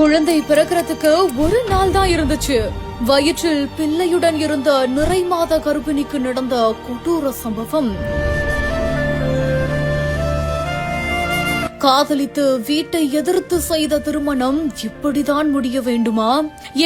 குழந்தை பிறக்கிறதுக்கு ஒரு நாள் தான் இருந்துச்சு. வயிற்றில் பிள்ளையுடன் இருந்த நிறை மாத கர்ப்பிணிக்கு நடந்த கொடூர சம்பவம். காதலித்து வீட்டை எதிர்த்து செய்த திருமணம் இப்படிதான் முடிய வேண்டுமா?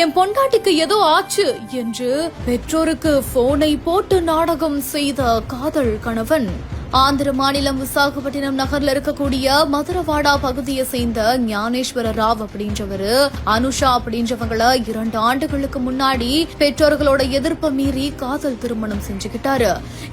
என் பொண்டாட்டிக்கு ஏதோ ஆச்சு என்று பெற்றோருக்கு போனை போட்டு நாடகம் செய்த காதல் கணவன். ஆந்திர மாநிலம் விசாகப்பட்டினம் நகர்ல இருக்கக்கூடிய மதுரவாடா பகுதியை சேர்ந்த ஞானேஸ்வர ராவ் அப்படின்றவரு அனுஷா அப்படின்றவங்கள இரண்டு ஆண்டுகளுக்கு முன்னாடி பெற்றோர்களோட எதிர்ப்பை மீறி காதல் திருமணம் செஞ்சுக்கிட்டாரு.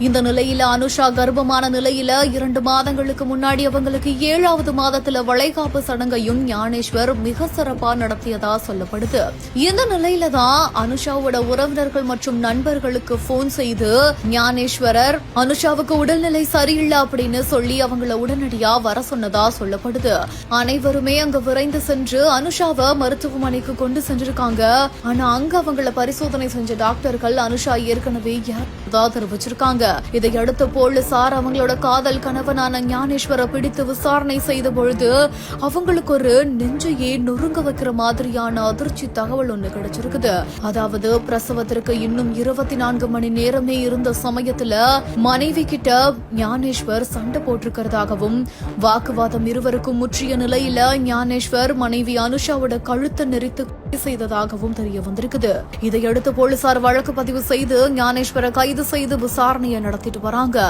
இந்த நிலையில அனுஷா கர்ப்பமான நிலையில இரண்டு மாதங்களுக்கு முன்னாடி அவங்களுக்கு ஏழாவது மாதத்துல வளைகாப்பு சடங்கையும் ஞானேஸ்வர் மிக சிறப்பா நடத்தியதா சொல்லப்படுது. இந்த நிலையில தான் அனுஷாவோட உறவினர்கள் மற்றும் நண்பர்களுக்கு போன் செய்து ஞானேஸ்வரர் அனுஷாவுக்கு உடல்நிலை சரியில்லை அப்படின்னு சொல்லி அவங்கள உடனடியா வர சொன்னதா சொல்லப்படுது. அனைவருமே அங்க விரைந்து சென்று அனுஷாவை மருத்துவமனைக்கு கொண்டு சென்றிருக்காங்க. ஆனா அங்க அவங்கள பரிசோதனை செஞ்ச டாக்டர்கள் அனுஷா ஏற்கனவே தெரிவிச்சிருக்காங்க. இதையடுத்து போலீசார் அவங்களோட காதல் கணவனான ஞானேஸ்வரை பிடித்து விசாரணை செய்த பொழுது அவங்களுக்கு ஒரு நெஞ்சையே நொறுங்க வைக்கிற மாதிரியான அதிர்ச்சி தகவல் ஒண்ணு கிடைச்சிருக்குது. அதாவது பிரசவத்திற்கு இன்னும் இருபத்தி நான்கு மணி நேரமே இருந்த சமயத்துல மனைவி கிட்ட ஞானேஸ்வர் சண்டை போட்டிருக்கிறதாகவும் வாக்குவாதம் இருவருக்கும் முற்றிய நிலையில ஞானேஸ்வர் மனைவி அனுஷாவோட கழுத்தை நெறித்து செய்ததாகவும் தெரிய வந்திருக்குது. இதையடுத்து போலீசார் வழக்கு பதிவு செய்து ஞானேஸ்வரை கைது செய்து விசாரணையை நடத்திட்டு வராங்க.